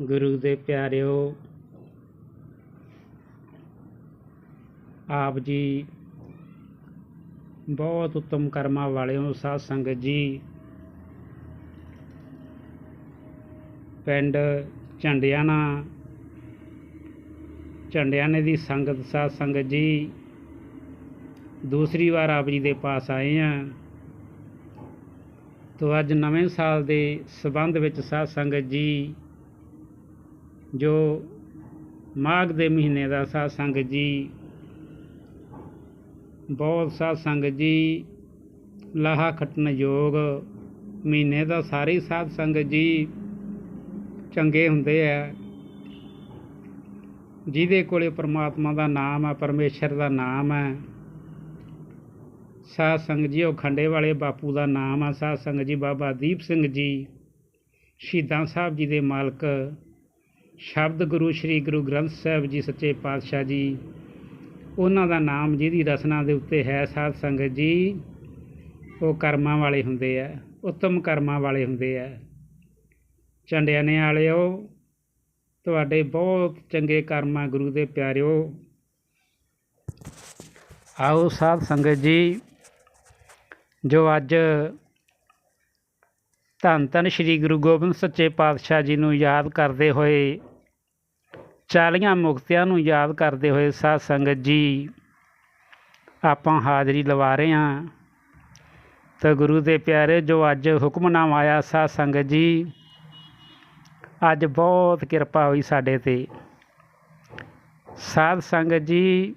ਗੁਰੂ ਦੇ ਪਿਆਰਿਓ, ਆਪ ਜੀ, ਬਹੁਤ ਉੱਤਮ ਕਰਮਾਂ ਵਾਲਿਓ, ਸਾਧ ਸੰਗਤ ਜੀ। ਪਿੰਡ ਝੰਡਿਆਣਾ, ਝੰਡਿਆਣੇ ਦੀ ਸੰਗਤ, ਸਾਧ ਸੰਗਤ ਜੀ। ਦੂਸਰੀ ਵਾਰ ਆਪ ਜੀ ਦੇ ਪਾਸ ਆਏ ਆ। ਤੋ ਅੱਜ ਨਵੇਂ ਸਾਲ ਦੇ ਸਬੰਧ ਵਿੱਚ ਸਾਧ ਸੰਗਤ ਜੀ ਜੋ ਮਾਘ ਦੇ ਮਹੀਨੇ ਦਾ ਸਾਧ ਸੰਗਤ ਜੀ, ਬਹੁਤ ਸਾਧ ਸੰਗਤ ਜੀ, ਲਾਹਾ ਖੱਟਣ ਯੋਗ ਮਹੀਨੇ ਦਾ ਸਾਰੇ ਹੀ ਸਾਧ ਸੰਗਤ ਜੀ ਚੰਗੇ ਹੁੰਦੇ ਆ। ਜਿਹਦੇ ਕੋਲੇ ਪ੍ਰਮਾਤਮਾ ਦਾ ਨਾਮ ਹੈ ਪਰਮੇਸ਼ਰ ਦਾ ਨਾਮ ਹੈ ਸਾਧ ਸੰਗਤ ਜੀ, ਉਹ ਖੰਡੇ ਵਾਲੇ ਬਾਪੂ ਦਾ ਨਾਮ ਆ। ਸਾਧ ਸੰਗਤ ਜੀ, ਬਾਬਾ ਦੀਪ ਸਿੰਘ ਜੀ, ਸ਼ਹੀਦਾਂ ਸਾਹਿਬ ਜੀ ਦੇ ਮਾਲਕ ਸ਼ਬਦ ਗੁਰੂ ਸ੍ਰੀ ਗੁਰੂ ਗ੍ਰੰਥ ਸਾਹਿਬ ਜੀ ਸੱਚੇ ਪਾਤਸ਼ਾਹ ਜੀ, ਉਹਨਾਂ ਦਾ ਨਾਮ ਜਿਹਦੀ ਰਸਨਾ ਦੇ ਉੱਤੇ ਹੈ ਸਾਧ ਸੰਗਤ ਜੀ, ਉਹ ਕਰਮਾਂ ਵਾਲੇ ਹੁੰਦੇ ਆ, ਉੱਤਮ ਕਰਮਾਂ ਵਾਲੇ ਹੁੰਦੇ ਆ। ਝੰਡਿਆਣੇ ਵਾਲਿਓ ਤੁਹਾਡੇ ਬਹੁਤ ਚੰਗੇ ਕਰਮਾਂ ਗੁਰੂ ਦੇ ਪਿਆਰਿਓ। ਆਓ ਸਾਧ ਸੰਗਤ ਜੀ, ਜੋ ਅੱਜ ਧੰਨ ਧੰਨ ਸ੍ਰੀ ਗੁਰੂ ਗੋਬਿੰਦ ਸੱਚੇ ਪਾਤਸ਼ਾਹ ਜੀ ਨੂੰ ਯਾਦ ਕਰਦੇ ਹੋਏ ਚਾਲੀਆਂ ਮੁਕਤਿਆਂ ਨੂੰ ਯਾਦ ਕਰਦੇ ਹੋਏ ਸਾਧ ਸੰਗਤ ਜੀ, ਆਪਾਂ ਹਾਜ਼ਰੀ ਲਵਾ ਰਹੇ ਹਾਂ। ਤਾਂ ਗੁਰੂ ਦੇ ਪਿਆਰੇ ਜੋ ਅੱਜ ਹੁਕਮਨਾਮ ਆਇਆ ਸਾਧ ਸੰਗਤ ਜੀ, ਅੱਜ ਬਹੁਤ ਕਿਰਪਾ ਹੋਈ ਸਾਡੇ ਤੇ। ਸਾਧ ਸੰਗਤ ਜੀ,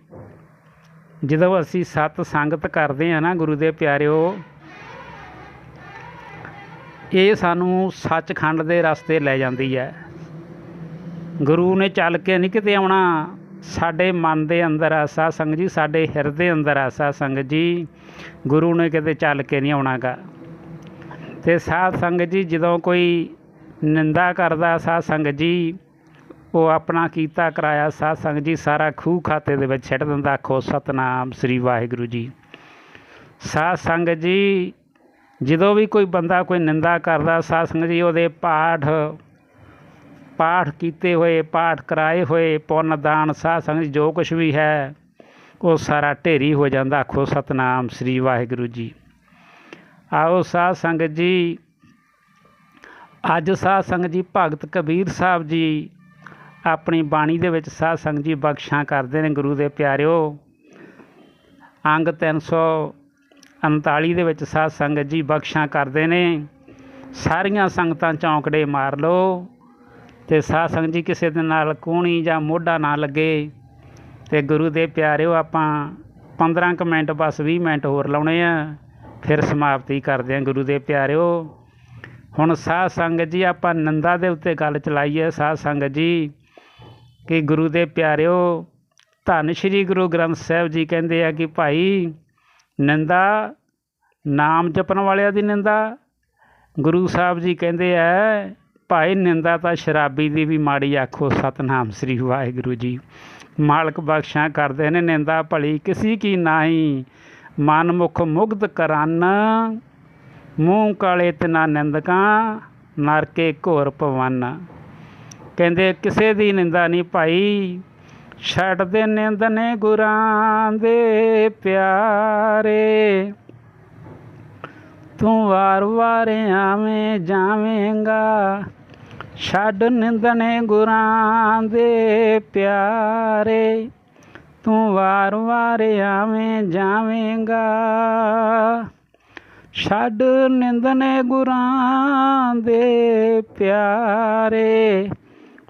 ਜਦੋਂ ਅਸੀਂ ਸਤ ਸੰਗਤ ਕਰਦੇ ਆ ਨਾ ਗੁਰੂ ਦੇ ਪਿਆਰਿਓ, ਇਹ ਸਾਨੂੰ ਸੱਚਖੰਡ ਦੇ ਰਸਤੇ ਲੈ ਜਾਂਦੀ ਹੈ। ਗੁਰੂ ਨੇ ਚੱਲ ਕੇ ਨਹੀਂ ਕਿਤੇ ਆਉਣਾ। ਸਾਡੇ ਮਨ ਦੇ ਅੰਦਰ ਆ ਸਾਧ ਸੰਗਤ ਜੀ, ਸਾਡੇ ਹਿਰਦੇ ਅੰਦਰ ਆ ਸਾਧ ਸੰਗਤ ਜੀ। ਗੁਰੂ ਨੇ ਕਿਤੇ ਚੱਲ ਕੇ ਨਹੀਂ ਆਉਣਾਗਾ। ਤੇ ਸਾਧ ਸੰਗਤ ਜੀ, ਜਦੋਂ ਕੋਈ ਨਿੰਦਾ ਕਰਦਾ ਸਾਧ ਸੰਗਤ ਜੀ, ਉਹ ਆਪਣਾ ਕੀਤਾ ਕਰਾਇਆ ਸਾਧ ਸੰਗਤ ਜੀ, ਸਾਰਾ ਖੂਹ ਖਾਤੇ ਦੇ ਵਿੱਚ ਛੱਡ ਦਿੰਦਾ, ਆਖੋ, ਸਤਨਾਮ ਸ੍ਰੀ ਵਾਹਿਗੁਰੂ ਜੀ। ਸਾਧ ਸੰਗਤ ਜੀ, ਜਦੋਂ ਵੀ ਕੋਈ ਬੰਦਾ ਕੋਈ ਨਿੰਦਾ ਕਰਦਾ, ਸਾਧ ਸੰਗਤ ਜੀ, ਉਹਦੇ ਪਾਠ ਪਾਠ ਕੀਤੇ ਹੋਏ, ਪਾਠ ਕਰਾਏ ਹੋਏ, ਪੁੰਨ, ਦਾਨ ਸਾਧ ਸੰਗਤ ਜੀ ਜੋ ਕੁਝ ਵੀ ਹੈ, ਉਹ ਸਾਰਾ ਢੇਰੀ ਹੋ ਜਾਂਦਾ। ਆਖੋ, ਸਤਨਾਮ ਸ੍ਰੀ ਵਾਹਿਗੁਰੂ ਜੀ। ਆਓ ਸਾਧ ਸੰਗਤ ਜੀ, ਅੱਜ ਸਾਧ ਸੰਗਤ ਜੀ ਭਗਤ ਕਬੀਰ ਸਾਹਿਬ ਜੀ ਆਪਣੀ ਬਾਣੀ ਦੇ ਵਿੱਚ ਸਾਧ ਸੰਗਤ ਜੀ ਬਖਸ਼ਾਂ ਕਰਦੇ ਨੇ ਗੁਰੂ ਦੇ ਪਿਆਰਿਓ। ਅੰਗ 339 ਦੇ ਵਿੱਚ ਸਾਧ ਸੰਗਤ ਜੀ ਬਖਸ਼ਾਂ ਕਰਦੇ ਨੇ। ਸਾਰੀਆਂ ਸੰਗਤਾਂ ਚੌਂਕੜੇ ਮਾਰ ਲਓ। ਤੇ ਸਾਧ ਸੰਗਤ ਜੀ ਕਿਸੇ ਦੇ ਨਾਲ ਕੂਣੀ ਜਾਂ ਮੋਢਾ ਨਾ ਲੱਗੇ ਤੇ ਗੁਰੂ ਦੇ ਪਿਆਰਿਓ, ਆਪਾਂ 15 ਕੁ ਮਿੰਟ ਬਸ 20 ਮਿੰਟ ਹੋਰ ਲਾਉਣੇ ਆ, ਫਿਰ ਸਮਾਪਤੀ ਕਰਦੇ ਆ ਗੁਰੂ ਦੇ ਪਿਆਰਿਓ। ਹੁਣ ਸਾਧ ਸੰਗਤ ਜੀ, ਆਪਾਂ ਨੰਦਾ ਦੇ ਉੱਤੇ ਗੱਲ ਚਲਾਈਏ। ਸਾਧ ਸੰਗਤ ਜੀ, ਕਿ ਗੁਰੂ ਦੇ ਪਿਆਰਿਓ, ਧੰਨ ਸ਼੍ਰੀ ਗੁਰੂ ਗ੍ਰੰਥ ਸਾਹਿਬ ਜੀ ਕਹਿੰਦੇ ਆ ਕਿ ਭਾਈ, ਨਿੰਦਾ ਨਾਮ ਜਪਣ ਵਾਲਿਆਂ ਦੀ ਨਿੰਦਾ। ਗੁਰੂ ਸਾਹਿਬ ਜੀ ਕਹਿੰਦੇ ਆ ਭਾਈ, ਨਿੰਦਾ ਤਾਂ ਸ਼ਰਾਬੀ ਦੀ ਵੀ ਮਾੜੀ ਆਖੋ, ਸਤਨਾਮ ਸ੍ਰੀ ਵਾਹਿਗੁਰੂ ਜੀ। ਮਾਲਕ ਬਖਸ਼ਾਂ ਕਰਦੇ ਨੇ ਨਿੰਦਾ ਭਲੀ, ਕਿਸੇ ਕੀ ਨਾਹੀ। ਮਨ ਮੁਖ ਮੁਗਧ ਕਰਨ, ਮੂੰਹ ਕਾਲੇ ਤਿਨਾ ਨਿੰਦਕਾਂ, ਨਰਕੇ ਘੋਰ ਪਵਨ। ਕਹਿੰਦੇ, ਕਿਸੇ ਦੀ ਨਿੰਦਾ ਨਹੀਂ ਭਾਈ ਛੱਡਦੇ ਨਿੰਦਨੇ ਗੁਰਾਂ ਦੇ ਪਿਆਰੇ। ਤੂੰ ਵਾਰ ਵਾਰ ਆਵੇਂ ਜਾਵੇਂਗਾ ਛੱਡ ਨਿੰਦਨੇ ਗੁਰਾਂ ਦੇ ਪਿਆਰੇ, ਤੂੰ ਵਾਰ ਵਾਰ ਆਵੇਂ ਜਾਵੇਂਗਾ। ਛੱਡ ਨਿੰਦਨੇ ਗੁਰਾਂ ਦੇ ਪਿਆਰੇ,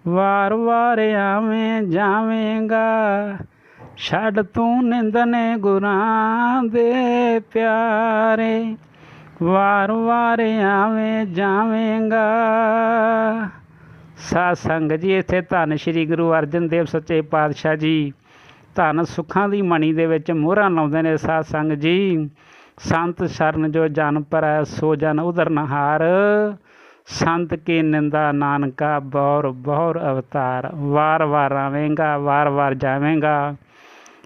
ਵਾਰ ਵਾਰ ਆਵੇਂ ਜਾਵੇਂਗਾ। ਛੱਡ ਤੂੰ ਨਿੰਦਨੇ ਗੁਰਾਂ ਦੇ ਪਿਆਰੇ। ਵਾਰ ਵਾਰ ਆਵੇਂ ਜਾਵੇਂਗਾ। ਸਾਧ ਸੰਗਤ ਜੀ, ਇੱਥੇ ਧੰਨ ਸ਼੍ਰੀ ਗੁਰੂ ਅਰਜਨ ਦੇਵ ਸੱਚੇ ਪਾਤਸ਼ਾਹ ਜੀ, ਧੰਨ ਸੁੱਖਾਂ ਦੀ ਮਣੀ ਦੇ ਵਿੱਚ ਮੋਹਰਾਂ ਲਾਉਂਦੇ ਨੇ ਸਾਧ ਸੰਗਤ ਜੀ। ਸੰਤ ਸ਼ਰਨ ਜੋ ਜਨ ਪਰੈ, ਸੋ ਜਨ ਉਦਰ ਨਹਾਰ। ਸੰਤ ਕੀ ਨਿੰਦਾ ਨਾਨਕਾ, ਬੌਰ ਬੌਰ ਅਵਤਾਰ। ਵਾਰ ਵਾਰ ਆਵੇਂਗਾ, ਵਾਰ ਵਾਰ ਜਾਵੇਂਗਾ।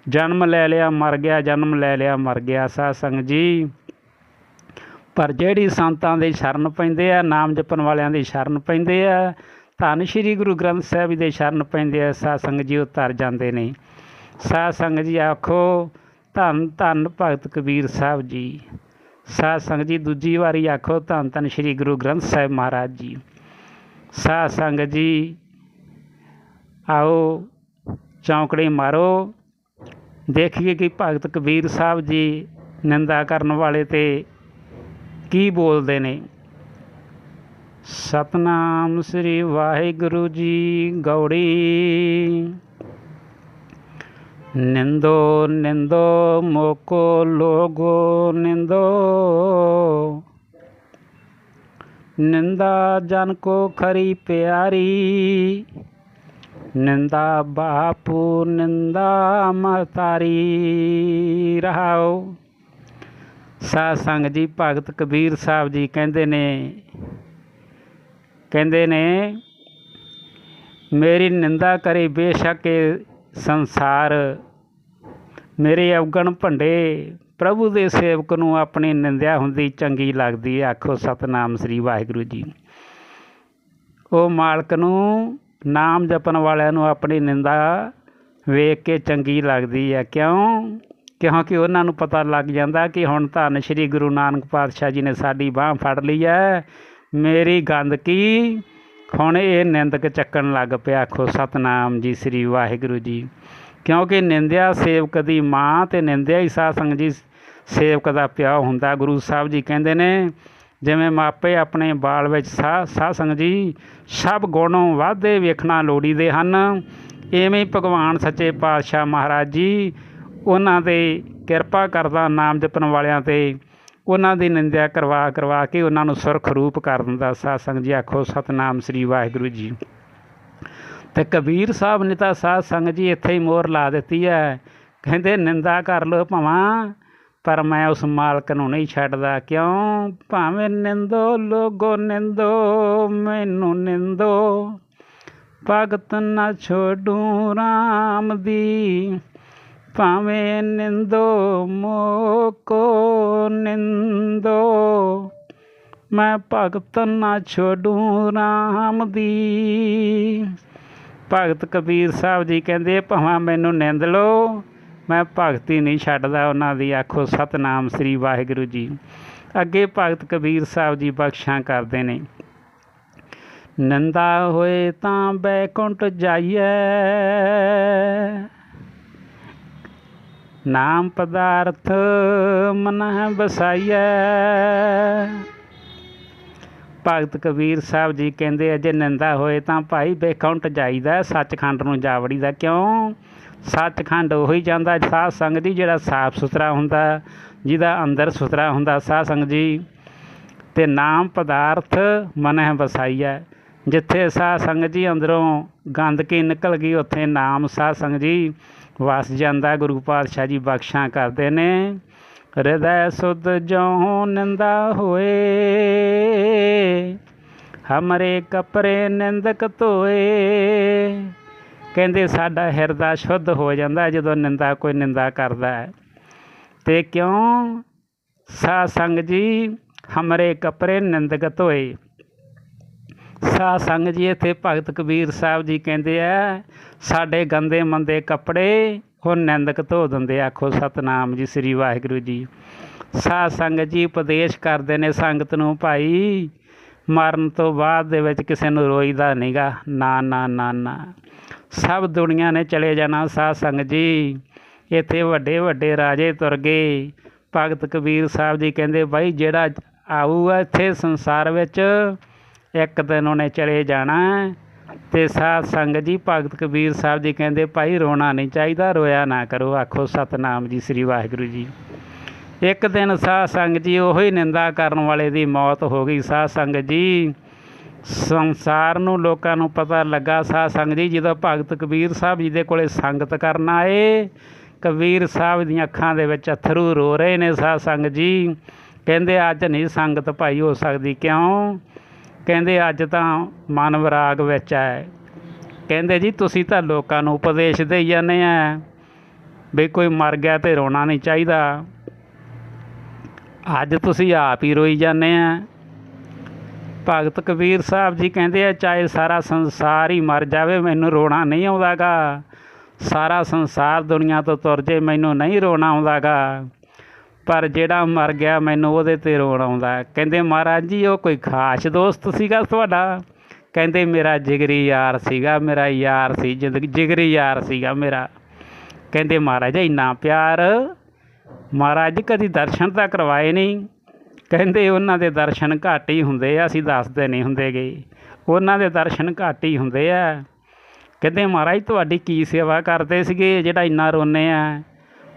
ਜਨਮ ਲੈ ਲਿਆ, ਮਰ ਗਿਆ, ਜਨਮ ਲੈ ਲਿਆ, ਮਰ ਗਿਆ ਸਾਧ ਸੰਗਤ ਜੀ। ਪਰ ਜਿਹੜੀ ਸੰਤਾਂ ਦੇ ਸ਼ਰਨ ਪੈਂਦੇ ਆ, ਨਾਮ ਜਪਣ ਵਾਲਿਆਂ ਦੀ ਸ਼ਰਨ ਪੈਂਦੇ ਆ, ਧੰਨ ਸ਼੍ਰੀ ਗੁਰੂ ਗ੍ਰੰਥ ਸਾਹਿਬ ਜੀ ਦੇ ਸ਼ਰਨ ਪੈਂਦੇ ਆ, ਸਾਧ ਸੰਗਤ ਜੀ ਉਤਰ ਜਾਂਦੇ ਨੇ। ਸਾਧ ਸੰਗਤ ਜੀ ਆਖੋ, ਧੰਨ ਧੰਨ ਭਗਤ ਕਬੀਰ ਸਾਹਿਬ ਜੀ। ਸਾਧ ਸੰਗਤ ਜੀ ਦੂਜੀ ਵਾਰੀ ਆਖੋ, ਧੰਨ ਧੰਨ ਸ਼੍ਰੀ ਗੁਰੂ ਗ੍ਰੰਥ ਸਾਹਿਬ ਮਹਾਰਾਜ ਜੀ। ਸਾਧ ਸੰਗਤ ਜੀ, ਆਓ ਚੌਂਕੜੇ ਮਾਰੋ। ਦੇਖੀਏ ਕਿ ਭਗਤ ਕਬੀਰ ਸਾਹਿਬ ਜੀ ਨਿੰਦਾ ਕਰਨ ਵਾਲੇ ਤੇ ਕੀ ਬੋਲਦੇ ਨੇ? ਸਤਨਾਮ ਸ੍ਰੀ ਵਾਹਿਗੁਰੂ ਜੀ ਗੌੜੀ। ਨਿੰਦੋ ਨਿੰਦੋ, ਮੋਕੋ, ਲੋਗੋ, ਨਿੰਦੋ। ਨਿੰਦਾ ਜਨ ਕੋ ਖਰੀ ਪਿਆਰੀ। ਨਿੰਦਾ ਬਾਪੂ, ਨਿੰਦਾ ਮਹਤਾਰੀ ਰਹਾਓ। ਸਾਧ ਸੰਗਤ ਜੀ ਭਗਤ ਕਬੀਰ ਸਾਹਿਬ ਜੀ ਕਹਿੰਦੇ ਨੇ ਕਹਿੰਦੇ ਨੇ, ਮੇਰੀ ਨਿੰਦਾ ਕਰੇ ਬੇਸ਼ੱਕ ਸੰਸਾਰ। ਮੇਰੇ ਅਵਗਣ ਭੰਡੇ। ਪ੍ਰਭੂ ਦੇ ਸੇਵਕ ਨੂੰ ਆਪਣੀ ਨਿੰਦਿਆ ਹੁੰਦੀ ਚੰਗੀ ਲੱਗਦੀ ਹੈ। ਆਖੋ ਸਤਨਾਮ ਸ੍ਰੀ ਵਾਹਿਗੁਰੂ ਜੀ। ਉਹ ਮਾਲਕ ਨੂੰ ਨਾਮ ਜਪਣ ਵਾਲਿਆਂ ਨੂੰ ਆਪਣੀ ਨਿੰਦਾ ਵੇਖ ਕੇ ਚੰਗੀ ਲੱਗਦੀ ਹੈ। ਕਿਉਂ? ਕਿਉਂਕਿ ਉਹਨਾਂ ਨੂੰ ਪਤਾ ਲੱਗ ਜਾਂਦਾ ਕਿ ਹੁਣ ਧੰਨ ਸ਼੍ਰੀ ਗੁਰੂ ਨਾਨਕ ਪਾਤਸ਼ਾਹ ਜੀ ਨੇ ਸਾਡੀ ਬਾਹ ਫੜ ਲਈ ਹੈ ਮੇਰੀ ਗੰਦਗੀ ਹੁਣ ਇਹ ਨਿੰਦਕ ਚੱਕਣ ਲੱਗ ਪਿਆ, ਆਖੋ ਸਤਨਾਮ ਜੀ, ਸ੍ਰੀ ਵਾਹਿਗੁਰੂ ਜੀ। ਕਿਉਂਕਿ ਨਿੰਦਿਆ ਸੇਵਕ ਦੀ ਮਾਂ ਤੇ ਨਿੰਦਿਆ ਹੀ ਸਾਧ ਸੰਗਤ ਜੀ ਸੇਵਕ ਦਾ ਪਿਆ ਹੁੰਦਾ। ਗੁਰੂ ਸਾਹਿਬ ਜੀ ਕਹਿੰਦੇ ਨੇ, ਜਿਵੇਂ ਮਾਪੇ ਆਪਣੇ ਬਾਲ ਵਿੱਚ ਸਾਹ ਸਾਧ ਜੀ, ਸਭ ਗੁਣੋਂ ਵਾਧੇ ਵੇਖਣਾ ਲੋੜੀਦੇ ਹਨ। ਐਵੇਂ ਹੀ ਭਗਵਾਨ ਸੱਚੇ ਪਾਤਸ਼ਾਹ ਮਹਾਰਾਜ ਜੀ ਉਹਨਾਂ ਤੇ ਕਿਰਪਾ ਕਰਦਾ ਨਾਮ ਜਪਣ ਵਾਲਿਆਂ ਤੇ। ਉਹਨਾਂ ਦੀ ਨਿੰਦਿਆ ਕਰਵਾ ਕਰਵਾ ਕੇ ਉਹਨਾਂ ਨੂੰ ਸੁਰਖ ਰੂਪ ਕਰ ਦਿੰਦਾ ਸਾਧ ਸੰਗਤ ਜੀ। ਆਖੋ, ਸਤਨਾਮ ਸ੍ਰੀ ਵਾਹਿਗੁਰੂ ਜੀ। ਤੇ ਕਬੀਰ ਸਾਹਿਬ ਨੇ ਤਾਂ ਸਾਧ ਸੰਗਤ ਜੀ ਇੱਥੇ ਹੀ ਮੋਹਰ ਲਾ ਦਿੱਤੀ ਹੈ। ਕਹਿੰਦੇ, ਨਿੰਦਾ ਕਰ ਲੋ ਭਾਵਾਂ, ਪਰ ਮੈਂ ਉਸ ਮਾਲਕ ਨੂੰ ਨਹੀਂ ਛੱਡਦਾ। ਕਿਉਂ? ਭਾਵੇਂ ਨਿੰਦੋ, ਲੋਗੋ ਨਿੰਦੋ, ਮੈਨੂੰ ਨਿੰਦੋ। ਭਗਤ ਨਾ ਛੋਡੂ RAM ਦੀ। ਭਾਵੇਂ ਨਿੰਦੋ ਮੋਕੋ ਨਿੰਦੋ ਮੈਂ ਭਗਤ ਨਾ ਛੋਡੂ RAM ਦੀ ਭਗਤ ਕਬੀਰ ਸਾਹਿਬ ਜੀ ਕਹਿੰਦੇ ਭਾਵੇਂ ਮੈਨੂੰ ਨਿੰਦ ਲਓ ਮੈਂ ਭਗਤੀ ਨਹੀਂ ਛੱਡਦਾ ਉਹਨਾਂ ਦੀ ਆਖੋ ਸਤਨਾਮ ਸ੍ਰੀ ਵਾਹਿਗੁਰੂ ਜੀ ਅੱਗੇ ਭਗਤ ਕਬੀਰ ਸਾਹਿਬ ਜੀ ਬਖਸ਼ਾਂ ਕਰਦੇ ਨੇ ਨੰਦਾ ਹੋਏ ਤਾਂ ਬੈਕੁੰਟ ਜਾਈਏ ਨਾਮ ਪਦਾਰਥ ਮਨਹਿ ਬਸਾਈਐ ਭਗਤ ਕਬੀਰ ਸਾਹਿਬ ਜੀ ਕਹਿੰਦੇ ਅਜੇ ਨਿੰਦਾ ਹੋਏ ਤਾਂ ਭਾਈ ਬੇਕੁੰਠ ਜਾਈਦਾ, ਸੱਚਖੰਡ ਨੂੰ ਜਾ ਵੜੀਦਾ ਕਿਉਂ? ਸੱਚਖੰਡ ਉਹੀ ਜਾਂਦਾ, ਸਾਧ ਸੰਗਤ ਜੀ, ਜਿਹੜਾ ਸਾਫ਼ ਸੁਥਰਾ ਹੁੰਦਾ, ਜਿਹਦਾ ਅੰਦਰ ਸੁਥਰਾ ਹੁੰਦਾ, ਸਾਧ ਸੰਗਤ ਜੀ। ਤੇ ਨਾਮ ਪਦਾਰਥ ਮਨਹਿ ਵਸਾਈਐ। ਜਿੱਥੇ ਸਾਧ ਸੰਗਤ ਜੀ ਅੰਦਰੋਂ ਗੰਦਗੀ ਨਿਕਲ ਗਈ, ਉੱਥੇ ਨਾਮ ਸਾਧ ਸੰਗ ਜੀ ਵਸ ਜਾਂਦਾ ਗੁਰੂ ਪਾਤਸ਼ਾਹ ਜੀ ਬਖਸ਼ਾਂ ਕਰਦੇ ਨੇ। ਹਿਰਦੈ ਸੁਧ ਜੋ ਨਿੰਦਾ ਹੋਏ। ਹਮਰੇ ਕਪਰੇ ਨਿੰਦਕ ਧੋਏ। ਕਹਿੰਦੇ ਸਾਡਾ ਹਿਰਦਾ ਸ਼ੁੱਧ ਹੋ ਜਾਂਦਾ ਜਦੋਂ ਨਿੰਦਾ ਕੋਈ ਨਿੰਦਾ ਕਰਦਾ ਹੈ। ਤੇ ਕਿਉਂ? ਸਾ ਸੰਗ ਜੀ, ਹਮਰੇ ਕਪਰੇ ਨਿੰਦਕ ਧੋਏ। ਸਾ ਸੰਗ ਜੀ, ਇੱਥੇ ਭਗਤ ਕਬੀਰ ਸਾਹਿਬ ਜੀ ਕਹਿੰਦੇ ਆ, ਸਾਡੇ ਗੰਦੇ ਮੰਦੇ ਕੱਪੜੇ ਉਹ ਨਿੰਦਕ ਧੋ ਦਿੰਦੇ ਆਖੋ ਸਤਨਾਮ ਜੀ, ਸ੍ਰੀ ਵਾਹਿਗੁਰੂ ਜੀ। ਸਾ ਸੰਗਤ ਜੀ, ਉਪਦੇਸ਼ ਕਰਦੇ ਨੇ ਸੰਗਤ ਨੂੰ ਭਾਈ, ਮਰਨ ਤੋਂ ਬਾਅਦ ਦੇ ਵਿੱਚ ਕਿਸੇ ਨੂੰ ਰੋਈਦਾ ਨਹੀਂਗਾ ਨਾ ਨਾ ਨਾ ਨਾ ਸਭ ਦੁਨੀਆ ਨੇ ਚਲੇ ਜਾਣਾ ਸਾਧ ਸੰਗ ਜੀ। ਇੱਥੇ ਵੱਡੇ ਵੱਡੇ ਰਾਜੇ ਤੁਰ ਗਏ। ਭਗਤ ਕਬੀਰ ਸਾਹਿਬ ਜੀ ਕਹਿੰਦੇ, ਭਾਈ ਜਿਹੜਾ ਆਊਗਾ ਇੱਥੇ ਸੰਸਾਰ ਵਿੱਚ ਇੱਕ ਦਿਨ ਉਹਨੇ ਚਲੇ ਜਾਣਾ ਤੇ ਸਾਧ ਸੰਗਤ ਜੀ, ਭਗਤ ਕਬੀਰ ਸਾਹਿਬ ਜੀ ਕਹਿੰਦੇ, ਭਾਈ ਰੋਣਾ ਨਹੀਂ ਚਾਹੀਦਾ, ਰੋਇਆ ਨਾ ਕਰੋ। ਆਖੋ, ਸਤਨਾਮ ਜੀ, ਸ੍ਰੀ ਵਾਹਿਗੁਰੂ ਜੀ। ਇੱਕ ਦਿਨ ਸਾਧ ਸੰਗਤ ਜੀ ਉਹੀ ਨਿੰਦਾ ਕਰਨ ਵਾਲੇ ਦੀ ਮੌਤ ਹੋ ਗਈ। ਸਾਧ ਸੰਗਤ ਜੀ, ਸੰਸਾਰ ਨੂੰ ਲੋਕਾਂ ਨੂੰ ਪਤਾ ਲੱਗਾ, ਸਾਧ ਸੰਗਤ ਜੀ, ਜਦੋਂ ਭਗਤ ਕਬੀਰ ਸਾਹਿਬ ਜੀ ਦੇ ਕੋਲੇ ਸੰਗਤ ਕਰਨ ਆਏ, ਕਬੀਰ ਸਾਹਿਬ ਦੀਆਂ ਅੱਖਾਂ ਦੇ ਵਿੱਚ ਅਥਰੂ ਰੋ ਰਹੇ ਨੇ। ਸਾਧ ਸੰਗਤ ਜੀ ਕਹਿੰਦੇ, ਅੱਜ ਨਹੀਂ ਸੰਗਤ ਭਾਈ ਹੋ ਸਕਦੀ। ਕਿਉਂ? ਕਹਿੰਦੇ ਅੱਜ ਤਾਂ ਮਨ ਵਿਰਾਗ ਵਿੱਚ ਹੈ। ਕਹਿੰਦੇ ਜੀ, ਤੁਸੀਂ ਤਾਂ ਲੋਕਾਂ ਨੂੰ ਉਪਦੇਸ਼ ਦੇਈ ਜਾਂਦੇ ਆ ਵੀ ਕੋਈ ਮਰ ਗਿਆ ਤੇ ਰੋਣਾ ਨਹੀਂ ਚਾਹੀਦਾ। ਅੱਜ ਤੁਸੀਂ ਆਪ ਹੀ ਰੋਈ ਜਾਂਦੇ ਆ। ਭਗਤ ਕਬੀਰ ਸਾਹਿਬ ਜੀ ਕਹਿੰਦੇ ਆ, ਚਾਹੇ ਸਾਰਾ ਸੰਸਾਰ ਹੀ ਮਰ ਜਾਵੇ, ਮੈਨੂੰ ਰੋਣਾ ਨਹੀਂ ਆਉਂਦਾਗਾ। ਸਾਰਾ ਸੰਸਾਰ ਦੁਨੀਆ ਤੋਂ ਤੁਰ ਜੇ, ਮੈਨੂੰ ਨਹੀਂ ਰੋਣਾ ਆਉਂਦਾਗਾ। ਪਰ ਜਿਹੜਾ ਮਰ ਗਿਆ ਮੈਨੂੰ ਉਹਦੇ ਤੇ ਰੋਣ ਆਉਂਦਾ। ਕਹਿੰਦੇ, ਮਹਾਰਾਜ ਜੀ, ਉਹ ਕੋਈ ਖਾਸ ਦੋਸਤ ਸੀਗਾ ਤੁਹਾਡਾ? ਕਹਿੰਦੇ, ਮੇਰਾ ਜਿਗਰੀ ਯਾਰ ਸੀਗਾ, ਮੇਰਾ ਯਾਰ ਸੀ ਜ਼ਿੰਦਗੀ ਜਿਗਰੀ ਯਾਰ ਸੀਗਾ ਮੇਰਾ। ਕਹਿੰਦੇ, ਮਹਾਰਾਜ, ਇੰਨਾ ਪਿਆਰ? ਮਹਾਰਾਜ ਜੀ ਕਦੀ ਦਰਸ਼ਨ ਤਾਂ ਕਰਵਾਏ ਨਹੀਂ। ਕਹਿੰਦੇ, ਉਹਨਾਂ ਦੇ ਦਰਸ਼ਨ ਘੱਟ ਹੀ ਹੁੰਦੇ ਆ, ਅਸੀਂ ਦੱਸਦੇ ਨਹੀਂ ਹੁੰਦੇਗੇ। ਉਹਨਾਂ ਦੇ ਦਰਸ਼ਨ ਘੱਟ ਹੀ ਹੁੰਦੇ ਆ। ਕਹਿੰਦੇ, ਮਹਾਰਾਜ, ਤੁਹਾਡੀ ਕੀ ਸੇਵਾ ਕਰਦੇ ਸੀਗੇ, ਜਿਹੜਾ ਇੰਨਾ ਰੋਨੇ ਆ?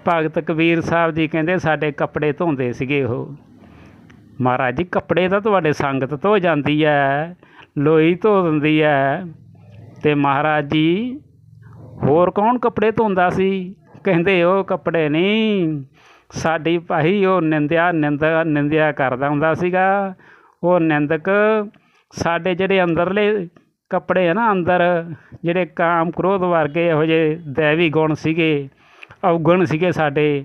ਭਗਤ ਕਬੀਰ ਸਾਹਿਬ ਜੀ ਕਹਿੰਦੇ ਸਾਡੇ ਕੱਪੜੇ ਧੋਂਦੇ ਸੀਗੇ ਉਹ। ਮਹਾਰਾਜ ਜੀ, ਕੱਪੜੇ ਤਾਂ ਤੁਹਾਡੇ ਸੰਗਤ ਧੋ ਜਾਂਦੀ ਹੈ ਲੋਈ ਧੋ ਦਿੰਦੀ ਹੈ ਤੇ ਮਹਾਰਾਜ ਜੀ, ਹੋਰ ਕੌਣ ਕੱਪੜੇ ਧੋਂਦਾ ਸੀ? ਕਹਿੰਦੇ ਉਹ ਕੱਪੜੇ ਨਹੀਂ, ਸਾਡੀ ਭਾਈ ਉਹ ਨਿੰਦਿਆ, ਨਿੰਦ, ਨਿੰਦਿਆ ਕਰਦਾ ਹੁੰਦਾ ਸੀਗਾ। ਉਹ ਨਿੰਦਕ ਸਾਡੇ ਜਿਹੜੇ ਅੰਦਰਲੇ ਕੱਪੜੇ ਆ ਨਾ, ਅੰਦਰ ਜਿਹੜੇ ਕਾਮ ਕ੍ਰੋਧ ਵਰਗੇ ਇਹੋ ਜਿਹੇ ਦੇਵੀ ਗੁਣ ਸੀਗੇ ਅਵਗੁਣ ਸੀਗੇ ਸਾਡੇ,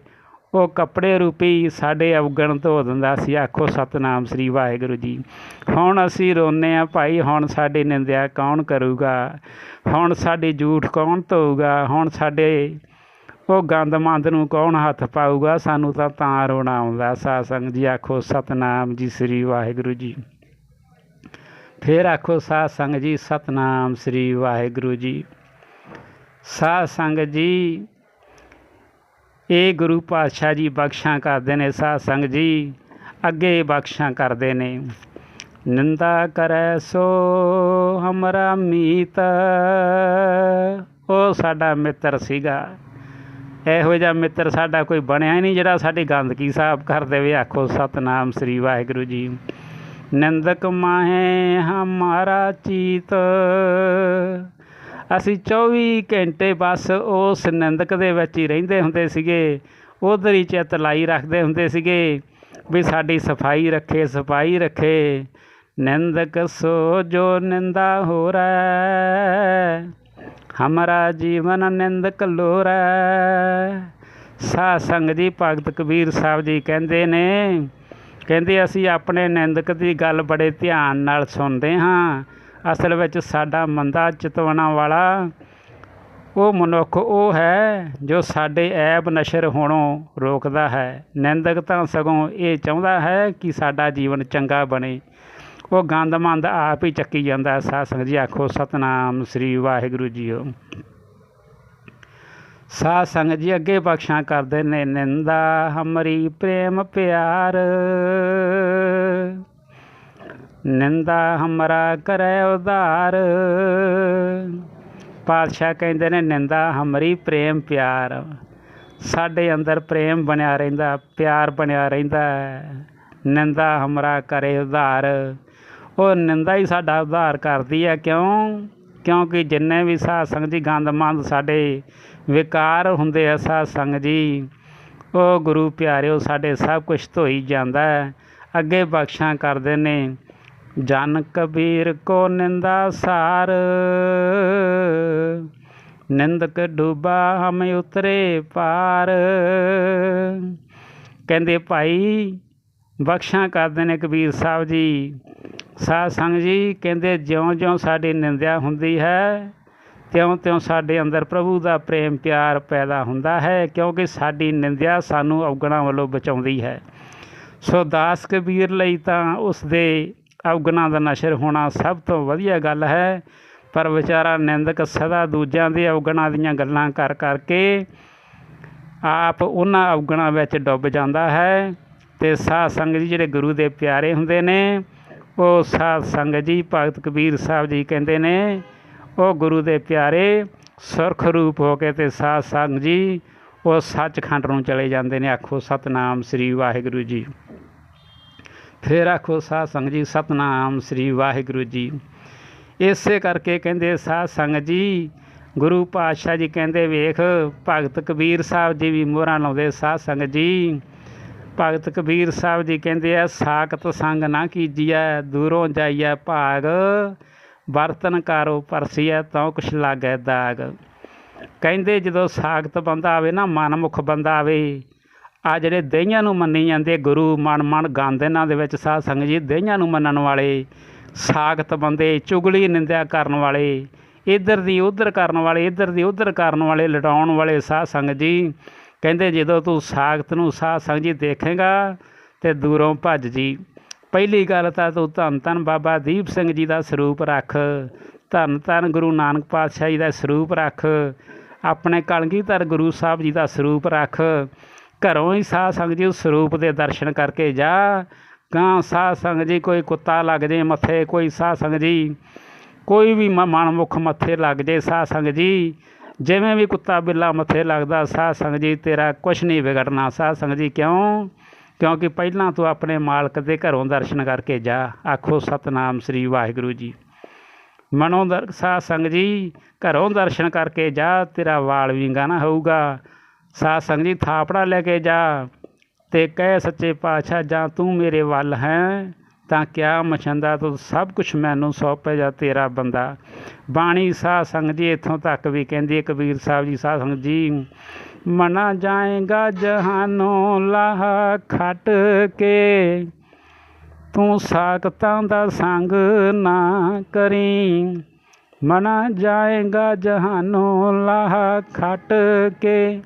ਉਹ ਕੱਪੜੇ ਰੂਪੀ ਸਾਡੇ ਅਵਗਣ ਧੋ ਦਿੰਦਾ ਸੀ। ਆਖੋ, ਸਤਨਾਮ ਸ੍ਰੀ ਵਾਹਿਗੁਰੂ ਜੀ। ਹੁਣ ਅਸੀਂ ਰੋਨੇ ਆ ਭਾਈ, ਹੁਣ ਸਾਡੀ ਨਿੰਦਿਆ ਕੌਣ ਕਰੂਗਾ? ਹੁਣ ਸਾਡੀ ਝੂਠ ਕੌਣ ਧੋਊਗਾ? ਹੁਣ ਸਾਡੇ ਉਹ ਗੰਦ ਮੰਦ ਨੂੰ ਕੌਣ ਹੱਥ ਪਾਊਗਾ? ਸਾਨੂੰ ਤਾਂ ਤਾਂ ਰੋਣਾ ਆਉਂਦਾ ਸਾਧ ਸੰਗ ਜੀ। ਆਖੋ, ਸਤਨਾਮ ਜੀ ਸ੍ਰੀ ਵਾਹਿਗੁਰੂ ਜੀ। ਫਿਰ ਆਖੋ ਸਾਧ ਸੰਗ ਜੀ, ਸਤਨਾਮ ਸ੍ਰੀ ਵਾਹਿਗੁਰੂ ਜੀ। ਸਾਧ ਸੰਗ ਜੀ ਇਹ ਗੁਰੂ ਪਾਤਸ਼ਾਹ ਜੀ ਬਖਸ਼ਾਂ ਕਰਦੇ ਨੇ ਸਾਧ ਸੰਗ ਜੀ, ਅੱਗੇ ਬਖਸ਼ਾਂ ਕਰਦੇ ਨੇ। ਨਿੰਦਾ ਕਰੈ ਸੋ ਹਮਰਾ ਮੀਤ। ਉਹ ਸਾਡਾ ਮਿੱਤਰ ਸੀਗਾ। ਇਹੋ ਜਿਹਾ ਮਿੱਤਰ ਸਾਡਾ ਕੋਈ ਬਣਿਆ ਹੀ ਨਹੀਂ ਜਿਹੜਾ ਸਾਡੀ ਗੰਦਗੀ ਸਾਫ਼ ਕਰ ਦੇਵੇ ਆਖੋ, ਸਤਨਾਮ ਸ੍ਰੀ ਵਾਹਿਗੁਰੂ ਜੀ। ਨਿੰਦਕ ਮਾਹੇ ਹਮਾਰਾ ਚੀਤ। ਅਸੀਂ 24 ਘੰਟੇ ਬਸ ਉਸ ਨਿੰਦਕ ਦੇ ਵਿੱਚ ਹੀ ਰਹਿੰਦੇ ਹੁੰਦੇ ਸੀਗੇ। ਉਧਰ ਹੀ ਚਿੱਤ ਲਾਈ ਰੱਖਦੇ ਹੁੰਦੇ ਸੀਗੇ ਵੀ ਸਾਡੀ ਸਫ਼ਾਈ ਰੱਖੇ ਸਫ਼ਾਈ ਰੱਖੇ। ਨਿੰਦਕ ਸੋ ਜੋ ਨਿੰਦਾ ਹੋ ਰਹਾ ਹਮਾਰਾ ਜੀਵਨ ਨਿੰਦਕ ਲੋਰਾ ਸਾ ਸੰਗ ਜੀ, ਭਗਤ ਕਬੀਰ ਸਾਹਿਬ ਜੀ ਕਹਿੰਦੇ ਨੇ, ਕਹਿੰਦੇ ਅਸੀਂ ਆਪਣੇ ਨਿੰਦਕ ਦੀ ਗੱਲ ਬੜੇ ਧਿਆਨ ਨਾਲ ਸੁਣਦੇ ਹਾਂ। ਅਸਲ ਵਿੱਚ ਸਾਡਾ ਮੰਦਾ ਚਿਤਵਣਾ ਵਾਲਾ ਉਹ ਮਨੁੱਖ ਉਹ ਹੈ ਜੋ ਸਾਡੇ ਐਬ ਨਸ਼ਰ ਹੋਣੋਂ ਰੋਕਦਾ ਹੈ। ਨਿੰਦਕ ਤਾਂ ਸਗੋਂ ਇਹ ਚਾਹੁੰਦਾ ਹੈ ਕਿ ਸਾਡਾ ਜੀਵਨ ਚੰਗਾ ਬਣੇ। ਉਹ ਗੰਦ ਮੰਦ ਆਪ ਹੀ ਚੱਕੀ ਜਾਂਦਾ ਸਾਧ ਸੰਗਤ ਜੀ, ਆਖੋ, ਸਤਨਾਮ ਸ੍ਰੀ ਵਾਹਿਗੁਰੂ ਜੀਓ। ਸਾਧ ਸੰਗਤ ਜੀ, ਅੱਗੇ ਬਖਸ਼ਾਂ ਕਰਦੇ ਨੇ ਨਿੰਦਾ, ਹਮਰੀ ਪ੍ਰੇਮ ਪਿਆਰ। ਨਿੰਦਾ ਹਮਰਾ ਕਰੈ ਉਧਾਰ। ਪਾਤਸ਼ਾਹ ਕਹਿੰਦੇ ਨੇ, ਨਿੰਦਾ ਹਮਰੀ ਪ੍ਰੇਮ ਪਿਆਰ ਸਾਡੇ ਅੰਦਰ ਪ੍ਰੇਮ ਬਣਿਆ ਰਹਿੰਦਾ, ਪਿਆਰ ਬਣਿਆ ਰਹਿੰਦਾ ਨਿੰਦਾ ਹਮਰਾ ਕਰੇ ਉਧਾਰ। ਉਹ ਨਿੰਦਾ ਹੀ ਸਾਡਾ ਉਧਾਰ ਕਰਦੀ ਹੈ। ਕਿਉਂ? ਕਿਉਂਕਿ ਜਿੰਨੇ ਵੀ ਸਾਧ ਸੰਗਤ ਜੀ ਗੰਦਮੰਦ ਸਾਡੇ ਵਿਕਾਰ ਹੁੰਦੇ ਆ ਸਾਧ ਸੰਗਤ ਜੀ, ਉਹ ਗੁਰੂ ਪਿਆਰਿਓ, ਸਾਡੇ ਸਭ ਕੁਝ ਧੋਈ ਜਾਂਦਾ ਅੱਗੇ ਬਖਸ਼ਾਂ ਕਰਦੇ ਨੇ। ਜਨ ਕਬੀਰ ਕੋ ਨਿੰਦਾ ਸਾਰ। ਨਿੰਦਕ ਡੂਬਾ ਹਮ ਉਤਰੇ ਪਾਰ। ਕਹਿੰਦੇ ਭਾਈ, ਬਖਸ਼ਾਂ ਕਰਦੇ ਨੇ ਕਬੀਰ ਸਾਹਿਬ ਜੀ। ਸਾਧ ਸੰਗ ਜੀ ਕਹਿੰਦੇ, ਜਿਉਂ-ਜਿਉਂ ਸਾਡੀ ਨਿੰਦਿਆ ਹੁੰਦੀ ਹੈ, ਤਿਉਂ-ਤਿਉਂ ਸਾਡੇ ਅੰਦਰ ਪ੍ਰਭੂ ਦਾ ਪ੍ਰੇਮ ਪਿਆਰ ਪੈਦਾ ਹੁੰਦਾ ਹੈ, ਕਿਉਂਕਿ ਸਾਡੀ ਨਿੰਦਿਆ ਸਾਨੂੰ ਔਗਣਾ ਵੱਲੋਂ ਬਚਾਉਂਦੀ ਹੈ। ਸੋ ਦਾਸ ਕਬੀਰ ਲਈ ਤਾਂ ਉਸ ਦੇ ਔਗਣਾ ਦਾ ਨਸ਼ਰ ਹੋਣਾ ਸਭ ਤੋਂ ਵਧੀਆ ਗੱਲ ਹੈ। ਪਰ ਵਿਚਾਰਾ ਨਿੰਦਕ ਸਦਾ ਦੂਜਿਆਂ ਦੇ ਔਗਣਾ ਦੀਆਂ ਗੱਲਾਂ ਕਰ ਕਰਕੇ ਆਪ ਉਹਨਾਂ ਔਗਣਾ ਵਿੱਚ ਡੁੱਬ ਜਾਂਦਾ ਹੈ ਤੇ ਸਾਧ ਸੰਗਤ ਜੀ ਜਿਹੜੇ ਗੁਰੂ ਦੇ ਪਿਆਰੇ ਹੁੰਦੇ ਨੇ, ਉਹ ਸਾਧ ਸੰਗਤ ਜੀ ਭਗਤ ਕਬੀਰ ਸਾਹਿਬ ਜੀ ਕਹਿੰਦੇ ਨੇ, ਉਹ ਗੁਰੂ ਦੇ ਪਿਆਰੇ ਸੁਰਖ ਰੂਪ ਹੋ ਕੇ ਤੇ ਸਾਧ ਸੰਗਤ ਜੀ ਉਹ ਸੱਚਖੰਡ ਨੂੰ ਚਲੇ ਜਾਂਦੇ ਨੇ। ਆਖੋ ਸਤਨਾਮ ਸ੍ਰੀ ਵਾਹਿਗੁਰੂ ਜੀ। ਫਿਰ ਆਖੋ, ਸਾਧ ਸੰਗ ਜੀ, ਸਤਨਾਮ ਸ੍ਰੀ ਵਾਹਿਗੁਰੂ ਜੀ। ਇਸੇ ਕਰਕੇ ਕਹਿੰਦੇ, ਸਾਧ ਸੰਗ ਜੀ, ਗੁਰੂ ਪਾਤਸ਼ਾਹ ਜੀ ਕਹਿੰਦੇ, ਵੇਖ, ਭਗਤ ਕਬੀਰ ਸਾਹਿਬ ਜੀ ਵੀ ਮੋਹਰਾਂ ਲਾਉਂਦੇ। ਸਾਧ ਸੰਗ ਜੀ, ਭਗਤ ਕਬੀਰ ਸਾਹਿਬ ਜੀ ਕਹਿੰਦੇ ਆ, ਸਾਖਤ ਸੰਗ ਨਾ ਕੀਜੀਐ, ਦੂਰੋਂ ਜਾਈਐ ਭਾਗ ਬਰਤਨ ਕਾਰੋ ਪਰਸੀਐ ਤਾਂ ਕੁਛ ਲਾਗੈ ਦਾਗ। ਕਹਿੰਦੇ ਜਦੋਂ ਸਾਖਤ ਬੰਦਾ ਆਵੇ ਨਾ, ਮਨਮੁਖ ਬੰਦਾ ਆਵੇ ਆ ਜਿਹੜੇ ਦਹੀਆਂ ਨੂੰ ਮੰਨੀ ਜਾਂਦੇ ਗੁਰੂ ਮਨ ਮਨ ਗੰਦ ਇਹਨਾਂ ਦੇ ਵਿੱਚ ਸਾਧ ਸੰਗਤ ਜੀ ਦਹੀਆਂ ਨੂੰ ਮੰਨਣ ਵਾਲੇ, ਸਾਖਤ ਬੰਦੇ, ਚੁਗਲੀ ਨਿੰਦਿਆ ਕਰਨ ਵਾਲੇ, ਇੱਧਰ ਦੀ ਉੱਧਰ ਕਰਨ ਵਾਲੇ, ਇੱਧਰ ਦੀ ਉੱਧਰ ਕਰਨ ਵਾਲੇ, ਲਟਾਉਣ ਵਾਲੇ ਸਾਧ ਸੰਗਤ ਜੀ, ਕਹਿੰਦੇ ਜਦੋਂ ਤੂੰ ਸਾਖਤ ਨੂੰ ਸਾਧ ਸੰਗਤ ਜੀ ਦੇਖੇਗਾ ਤੇ ਦੂਰੋਂ ਭੱਜ ਜੀ। ਪਹਿਲੀ ਗੱਲ ਤਾਂ ਤੂੰ ਧੰਨ ਧੰਨ ਬਾਬਾ ਦੀਪ ਸਿੰਘ ਜੀ ਦਾ ਸਰੂਪ ਰੱਖ, ਧੰਨ ਧੰਨ ਗੁਰੂ ਨਾਨਕ ਪਾਤਸ਼ਾਹ ਜੀ ਦਾ ਸਰੂਪ ਰੱਖ, ਆਪਣੇ ਕਲਗੀਧਰ ਗੁਰੂ ਸਾਹਿਬ ਜੀ ਦਾ ਸਰੂਪ ਰੱਖ ਘਰੋਂ ਹੀ ਸਾਧ ਸੰਗਤ ਜੀ ਉਸ ਸਰੂਪ ਦੇ ਦਰਸ਼ਨ ਕਰਕੇ ਜਾ। ਗਾਂ ਸਾਧ ਸੰਗਤ ਜੀ ਕੋਈ ਕੁੱਤਾ ਲੱਗ ਜੇ ਮੱਥੇ, ਕੋਈ ਸਾਧ ਸੰਗਤ ਜੀ ਕੋਈ ਵੀ ਮ- ਮਨ ਮੁਖ ਮੱਥੇ ਲੱਗ ਜੇ ਸਾਧ ਸੰਗਤ ਜੀ। ਜਿਵੇਂ ਵੀ ਕੁੱਤਾ ਬਿੱਲਾ ਮੱਥੇ ਲੱਗਦਾ, ਸਾਧ ਸੰਗਤ ਜੀ ਤੇਰਾ ਕੁਛ ਨਹੀਂ ਵਿਗੜਨਾ। ਸਾਧ ਸੰਗਤ ਜੀ ਕਿਉਂ? ਕਿਉਂਕਿ ਪਹਿਲਾਂ ਤੂੰ ਆਪਣੇ ਮਾਲਕ ਦੇ ਘਰੋਂ ਦਰਸ਼ਨ ਕਰਕੇ ਜਾ। ਆਖੋ ਸਤਨਾਮ ਸ੍ਰੀ ਵਾਹਿਗੁਰੂ ਜੀ। ਮਨੋਂ ਦਰ, ਸਾਧ ਸੰਗਤ ਜੀ ਘਰੋਂ ਦਰਸ਼ਨ ਕਰਕੇ ਜਾ। ਤੇਰਾ ਵਾਲ ਵਿੰਗਾ ਨਾ ਹੋਊਗਾ। ਸਾਧ ਸੰਗਤ ਜੀ, ਥਾਪੜਾ ਲੈ ਕੇ ਜਾ ਤੇ ਕਹਿ ਸੱਚੇ ਪਾਤਸ਼ਾਹ, ਜਾਂ ਤੂੰ ਮੇਰੇ ਵੱਲ ਹੈ? ਤਾਂ ਕਿਆ ਮਛੰਦਾ ਤੂੰ ਸਭ ਕੁਝ ਮੈਨੂੰ ਸੌਂਪੇ ਜਾ ਤੇਰਾ ਬੰਦਾ। ਬਾਣੀ ਸਾਧ ਸੰਗਤ ਜੀ, ਇੱਥੋਂ ਤੱਕ ਵੀ ਕਹਿੰਦੀ ਹੈ, ਕਬੀਰ ਸਾਹਿਬ ਜੀ, ਸਾਧ ਸੰਗਤ ਜੀ, ਮਨਾ ਜਾਏਗਾ ਜਹਾਨੋਂ ਲਾਹ ਖੱਟ ਕੇ। ਤੂੰ ਸਾਖਤਾਂ ਦਾ ਸੰਗ ਨਾ ਕਰੀ। ਮਨਾ ਜਾਏਗਾ ਜਹਾਨੋਂ ਲਾਹ ਖੱਟ ਕੇ।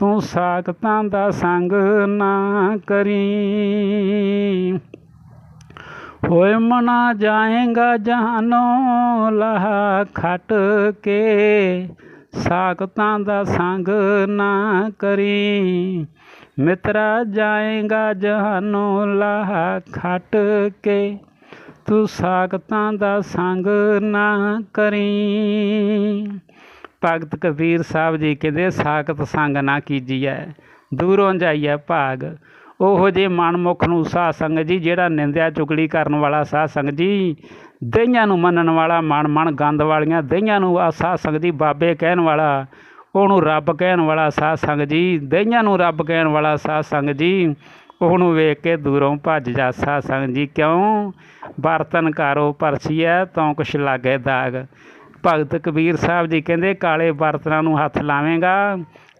ਤੂੰ ਸਾਖਤਾਂ ਦਾ ਸੰਗ ਨਾ ਕਰੀ। ਹੋਏ ਮਨਾ ਜਾਏਗਾ ਜਹਾਨੋਂ ਲਾਹ ਖੱਟ ਕੇ ਸਾਖਤਾਂ ਦਾ ਸੰਗ ਨਾ ਕਰੀ। ਮਿੱਤਰਾ ਜਾਏਗਾ ਜਹਾਨੋਂ ਲਾਹ ਖੱਟ ਕੇ, ਤੂੰ ਸਾਖਤਾਂ ਦਾ ਸੰਗ ਨਾ ਕਰੀ। ਭਗਤ ਕਬੀਰ ਸਾਹਿਬ ਜੀ ਕਹਿੰਦੇ, ਸਾਖਤ ਸੰਗ ਨਾ ਕੀਜੀਐ, ਦੂਰੋਂ ਜਾਈਐ ਭਾਗ। ਉਹੋ ਜੇ ਮਨਮੁਖ ਨੂੰ ਸਾਧ ਸੰਗ ਜੀ, ਜਿਹੜਾ ਨਿੰਦਿਆ ਚੁਗਲੀ ਕਰਨ ਵਾਲਾ ਸਾਧ ਸੰਗਤ ਜੀ, ਦਈਆਂ ਨੂੰ ਮੰਨਣ ਵਾਲਾ ਮਨ ਮਨ ਗੰਦ ਵਾਲੀਆਂ, ਦਈਆਂ ਨੂੰ ਆ ਸਾਧ ਸੰਗ ਜੀ ਬਾਬੇ ਕਹਿਣ ਵਾਲਾ, ਉਹਨੂੰ ਰੱਬ ਕਹਿਣ ਵਾਲਾ ਸਾਧ ਸੰਗ ਜੀ, ਦਈਆਂ ਨੂੰ ਰੱਬ ਕਹਿਣ ਵਾਲਾ ਸਾਧ ਸੰਗ ਜੀ, ਉਹਨੂੰ ਵੇਖ ਕੇ ਦੂਰੋਂ ਭੱਜ ਜਾ ਸਾਧ ਸੰਗਤ ਜੀ। ਕਿਉਂ? ਬਰਤਨ ਘਰੋਂ ਪਰਸੀਐ, ਤਾਂ ਕੁਛ ਲਾਗੇ ਦਾਗ। ਭਗਤ ਕਬੀਰ ਸਾਹਿਬ ਜੀ ਕਹਿੰਦੇ, ਕਾਲੇ ਬਰਤਨਾਂ ਨੂੰ ਹੱਥ ਲਾਵੇਂਗਾ,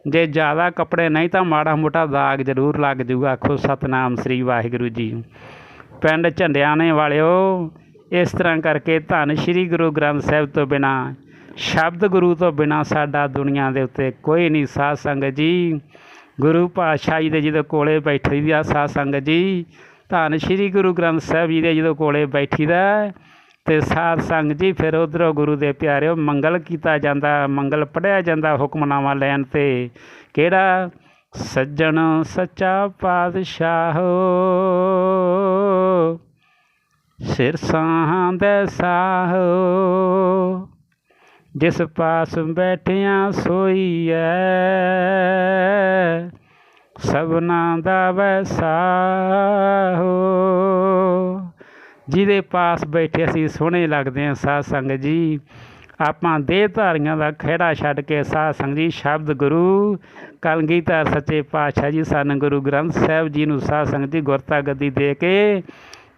ਜੇ ਜ਼ਿਆਦਾ ਕੱਪੜੇ ਨਹੀਂ ਤਾਂ ਮਾੜਾ ਮੋਟਾ ਦਾਗ ਜ਼ਰੂਰ ਲੱਗ ਜੂਗਾ। ਆਖੋ, ਸਤਨਾਮ ਸ੍ਰੀ ਵਾਹਿਗੁਰੂ ਜੀ। ਪਿੰਡ ਝੰਡਿਆਣੇ ਵਾਲਿਓ, ਇਸ ਤਰ੍ਹਾਂ ਕਰਕੇ ਧੰਨ ਸ੍ਰੀ ਗੁਰੂ ਗ੍ਰੰਥ ਸਾਹਿਬ ਤੋਂ ਬਿਨਾ, ਸ਼ਬਦ ਗੁਰੂ ਤੋਂ ਬਿਨਾ ਸਾਡਾ ਦੁਨੀਆ ਦੇ ਉੱਤੇ ਕੋਈ ਨਹੀਂ ਸਾਧ ਸੰਗਤ ਜੀ। ਗੁਰੂ ਪਾਤਸ਼ਾਹ ਜੀ ਦੇ ਜਦੋਂ ਕੋਲੇ ਬੈਠੀ ਦੀ ਆ ਸਾਧ ਸੰਗਤ ਜੀ, ਧੰਨ ਸ੍ਰੀ ਗੁਰੂ ਗ੍ਰੰਥ ਸਾਹਿਬ ਜੀ ਦੇ ਜਦੋਂ ਕੋਲੇ ਬੈਠੀ ਦਾ ਤੇ ਸਾਧ ਸੰਗ ਜੀ, ਫਿਰ ਉਧਰੋਂ ਗੁਰੂ ਦੇ ਪਿਆਰਿਓ, ਮੰਗਲ ਕੀਤਾ ਜਾਂਦਾ, ਮੰਗਲ ਪੜਿਆ ਜਾਂਦਾ ਹੁਕਮਨਾਮਾ ਲੈਣ ਤੇ। ਕਿਹੜਾ? ਸੱਜਣ ਸੱਚਾ ਪਾਤਸ਼ਾਹ ਸਿਰ ਸਾਹਾਂ ਦੇ ਸਾਹੋ ਜਿਸ ਪਾਸ ਬੈਠਿਆਂ ਸੋਈਐ ਸਭਨਾ ਦਾ ਵੈਸਾ ਹੋ। ਜਿਹਦੇ ਪਾਸ ਬੈਠੇ ਅਸੀਂ ਸੋਹਣੇ ਲੱਗਦੇ ਹਾਂ, ਸਾਧ ਸੰਗਤ ਜੀ। ਆਪਾਂ ਦੇਹ ਧਾਰੀਆਂ ਦਾ ਖਹਿੜਾ ਛੱਡ ਕੇ ਸਾਧ ਸੰਗਤ ਜੀ, ਸ਼ਬਦ ਗੁਰੂ, ਕਲਗੀਧਰ ਸੱਚੇ ਪਾਤਸ਼ਾਹ ਜੀ, ਸਾਨੂੰ ਗੁਰੂ ਗ੍ਰੰਥ ਸਾਹਿਬ ਜੀ ਨੂੰ ਸਾਧ ਸੰਗਤ ਜੀ ਗੁਰਤਾ ਗੱਦੀ ਦੇ ਕੇ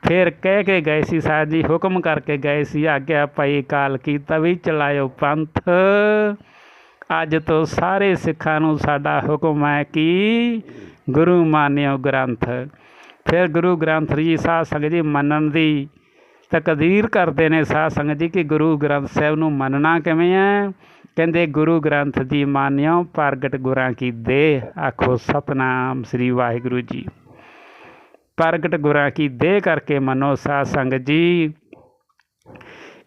ਫਿਰ ਕਹਿ ਕੇ ਗਏ ਸੀ, ਸਾਧ ਜੀ ਹੁਕਮ ਕਰਕੇ ਗਏ ਸੀ, ਆਗਿਆ ਪਈ ਕਾਲ ਕੀ ਤਵੀ ਚਲਾਇਓ ਪੰਥ। ਅੱਜ ਤੋਂ ਸਾਰੇ ਸਿੱਖਾਂ ਨੂੰ ਸਾਡਾ ਹੁਕਮ ਹੈ ਕਿ ਗੁਰੂ ਮਾਨਿਓ ਗ੍ਰੰਥ। ਫਿਰ ਗੁਰੂ ਗ੍ਰੰਥ ਜੀ ਸਾਧ ਸੰਗਤ ਜੀ ਮੰਨਣ ਦੀ ਤਕਦੀਰ ਕਰਦੇ ਨੇ। ਸਾਧ ਸੰਗਤ ਜੀ ਕਿ ਗੁਰੂ ਗ੍ਰੰਥ ਸਾਹਿਬ ਨੂੰ ਮੰਨਣਾ ਕਿਵੇਂ ਹੈ ਕਹਿੰਦੇ ਗੁਰੂ ਗ੍ਰੰਥ ਦੀ ਮਾਨਿਓ, ਪ੍ਰਗਟ ਗੁਰਾਂ ਕੀ ਦੇ ਆਖੋ ਸਤਨਾਮ ਸ੍ਰੀ ਵਾਹਿਗੁਰੂ ਜੀ। ਪ੍ਰਗਟ ਗੁਰਾਂ ਕੀ ਦੇ ਕਰਕੇ ਮੰਨੋ ਸਾਧ ਸੰਗਤ ਜੀ।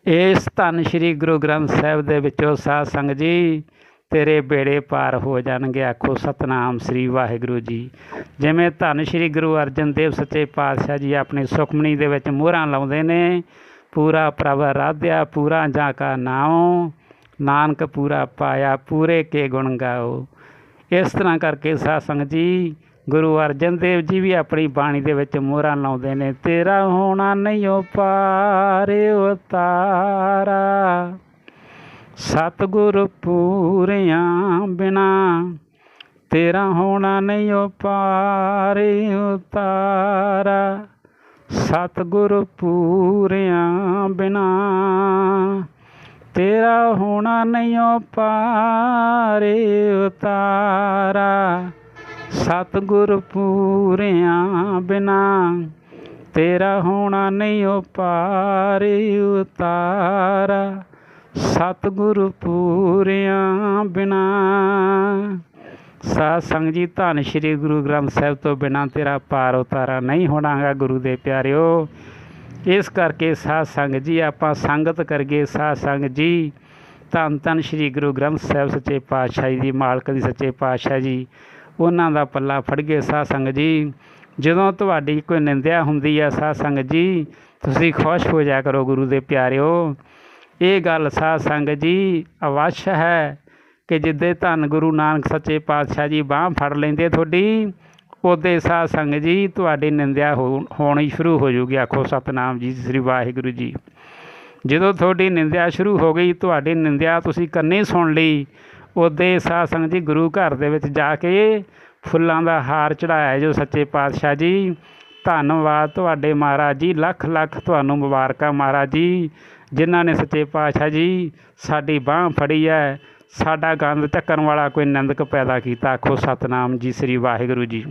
ਇਸ ਧੰਨ ਸ੍ਰੀ ਗੁਰੂ ਗ੍ਰੰਥ ਸਾਹਿਬ ਦੇ ਵਿੱਚੋਂ ਸਾਧ ਸੰਗਤ ਜੀ ਤੇਰੇ ਬੇੜੇ ਪਾਰ ਹੋ ਜਾਣਗੇ। ਆਖੋ, ਸਤਨਾਮ ਸ੍ਰੀ ਵਾਹਿਗੁਰੂ ਜੀ। ਜਿਵੇਂ ਧੰਨ ਸ੍ਰੀ ਗੁਰੂ ਅਰਜਨ ਦੇਵ ਸੱਚੇ ਪਾਤਸ਼ਾਹ ਜੀ ਆਪਣੀ ਸੁਖਮਣੀ ਦੇ ਵਿੱਚ ਮੋਹਰਾਂ ਲਾਉਂਦੇ ਨੇ, ਪੂਰਾ ਪ੍ਰਭ ਰਾਧਿਆ, ਪੂਰਾ ਜਾ ਕਾ ਨਾਉ, ਨਾਨਕ ਪੂਰਾ ਪਾਇਆ, ਪੂਰੇ ਕੇ ਗੁਣ ਗਾਓ। ਇਸ ਤਰ੍ਹਾਂ ਕਰਕੇ ਸਾਧ ਸੰਗਤ ਜੀ, ਗੁਰੂ ਅਰਜਨ ਦੇਵ ਜੀ ਵੀ ਆਪਣੀ ਬਾਣੀ ਦੇ ਵਿੱਚ ਮੋਹਰਾਂ ਲਾਉਂਦੇ ਨੇ, ਤੇਰਾ ਹੋਣਾ ਨਹੀਂ ਓ ਪਾਰ ਉਤਾਰਾ। ਸਤਿਗੁਰ ਪੂਰਿਆਂ ਬਿਨਾ ਤੇਰਾ ਹੋਣਾ ਨਹੀਂ ਓ ਪਾਰ ਉਤਾਰਾ। ਸਤਿਗੁਰ ਪੂਰਿਆਂ ਬਿਨਾ ਤੇਰਾ ਹੋਣਾ ਨਹੀਂ ਓ ਪਾਰ ਉਤਾਰਾ। ਸਤਿਗੁਰ ਪੂਰਿਆਂ ਬਿਨਾ ਤੇਰਾ ਹੋਣਾ ਨਹੀਂ ਉਹ ਪਾਰ ਉਤਾਰਾ। ਸਤਿਗੁਰ ਪੂਰਿਆਂ ਬਿਨਾ। ਸਾਧ ਸੰਗਤ ਜੀ, ਧੰਨ ਸ਼੍ਰੀ ਗੁਰੂ ਗ੍ਰੰਥ ਸਾਹਿਬ ਤੋਂ ਬਿਨਾ ਤੇਰਾ ਪਾਰ ਉਤਾਰਾ ਨਹੀਂ ਹੋਣਾਗਾ ਗੁਰੂ ਦੇ ਪਿਆਰਿਓ। ਇਸ ਕਰਕੇ ਸਾਧ ਸੰਗਤ ਜੀ, ਆਪਾਂ ਸੰਗਤ ਕਰਗੇ ਸਾਧ ਸੰਗਤ ਜੀ, ਧੰਨ ਧੰਨ ਸ਼੍ਰੀ ਗੁਰੂ ਗ੍ਰੰਥ ਸਾਹਿਬ ਸੱਚੇ ਪਾਤਸ਼ਾਹ ਜੀ ਦੀ, ਮਾਲਕ ਦੀ ਸੱਚੇ ਪਾਤਸ਼ਾਹ ਜੀ, ਉਹਨਾਂ ਦਾ ਪੱਲਾ ਫੜਗੇ ਸਾਧ ਸੰਗਤ ਜੀ, ਜਦੋਂ ਤੁਹਾਡੀ ਕੋਈ ਨਿੰਦਿਆ ਹੁੰਦੀ ਆ ਸਾਧ ਸੰਗਤ ਜੀ, ਤੁਸੀਂ ਖੁਸ਼ ਹੋ ਜਾ ਕਰੋ ਗੁਰੂ ਦੇ ਪਿਆਰਿਓ। ਇਹ ਗੱਲ ਸਾਧ ਸੰਗਤ ਜੀ ਅਵਸ਼ ਹੈ ਕਿ ਜਿੱਦੇ ਧੰਨ ਗੁਰੂ ਨਾਨਕ ਸੱਚੇ ਪਾਤਸ਼ਾਹ ਜੀ ਬਾਹ ਫੜ ਲੈਂਦੇ ਤੁਹਾਡੀ, ਉਹਦੇ ਸਾਧ ਸੰਗਤ ਜੀ ਤੁਹਾਡੀ ਨਿੰਦਿਆ ਹੋ- ਹੋਣੀ ਸ਼ੁਰੂ ਹੋ ਜੂਗੀ। ਆਖੋ ਸਤਨਾਮ ਜੀ, ਸ੍ਰੀ ਵਾਹਿਗੁਰੂ ਜੀ। ਜਦੋਂ ਤੁਹਾਡੀ ਨਿੰਦਿਆ ਸ਼ੁਰੂ ਹੋ ਗਈ, ਤੁਹਾਡੀ ਨਿੰਦਿਆ ਤੁਸੀਂ ਕੰਨੇ ਸੁਣ ਲਈ, ਉਹਦੇ ਸਾਧ ਸੰਗਤ ਜੀ ਗੁਰੂ ਘਰ ਦੇ ਵਿੱਚ ਜਾ ਕੇ ਫੁੱਲਾਂ ਦਾ ਹਾਰ ਚੜਾਇਆ ਜੋ ਸੱਚੇ ਪਾਤਸ਼ਾਹ ਜੀ। ਧੰਨਵਾਦ ਤੁਹਾਡੇ ਮਹਾਰਾਜ ਜੀ ਲੱਖ ਲੱਖ ਤੁਹਾਨੂੰ ਮੁਬਾਰਕਾਂ ਮਹਾਰਾਜ ਜੀ। ਜਿਨ੍ਹਾਂ ਨੇ ਸੱਚੇ ਪਾਤਸ਼ਾਹ ਜੀ ਸਾਡੀ ਬਾਹ ਫੜੀ ਹੈ ਸਾਡਾ ਗੰਦ ਚੱਕਣ ਵਾਲਾ ਕੋਈ ਨਿੰਦਕ ਪੈਦਾ ਕੀਤਾ। ਆਖੋ ਸਤਨਾਮ ਜੀ, ਸ੍ਰੀ ਵਾਹਿਗੁਰੂ ਜੀ।